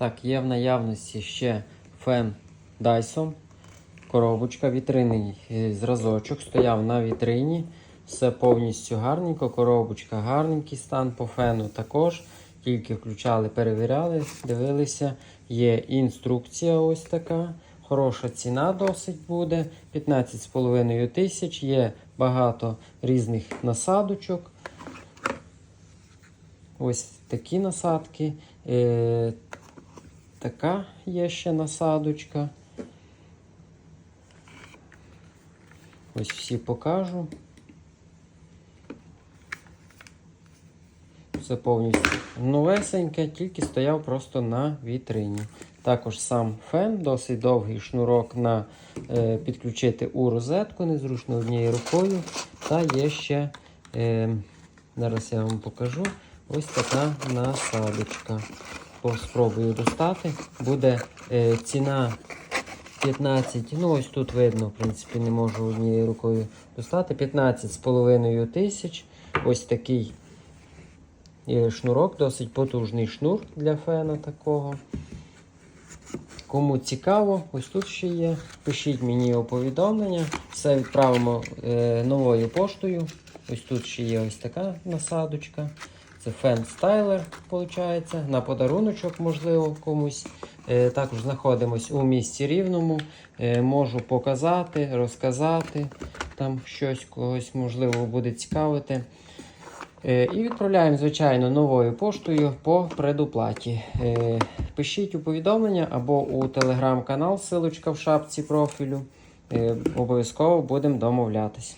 Так, є в наявності ще фен Dyson. Коробочка, вітринний е, зразочок. Стояв на вітрині. Все повністю гарненько. Коробочка гарненький стан по фену також. Тільки включали, перевіряли, дивилися. Є інструкція ось така. Хороша ціна досить буде. 15,5 тисяч. Є багато різних насадочок. Ось такі насадки. Така є ще насадочка. Ось всі покажу. Все повністю новесеньке, тільки стояв просто на вітрині. Також сам фен, досить довгий шнурок на е, підключити у розетку, незручно однією рукою. Та є ще, е, зараз я вам покажу, ось така насадочка. Спробую достати. Буде е, ціна 15, ну ось тут видно, в принципі, не можу однією рукою достати. 15,5 тисяч. Ось такий е, шнурок, досить потужний шнур для фена такого. Кому цікаво, ось тут ще є. Пишіть мені у повідомлення. Все відправимо е, новою поштою. Ось тут ще є ось така насадочка. Це фен стайлер, виходить. На подаруночок, можливо, комусь. Е, також знаходимось у місті Рівному. Е, можу показати, розказати там щось когось, можливо, буде цікавити. Е, І відправляємо, звичайно, новою поштою по предоплаті. Пишіть у повідомлення або у телеграм-канал, силочка в шапці профілю. Обов'язково будемо домовлятись.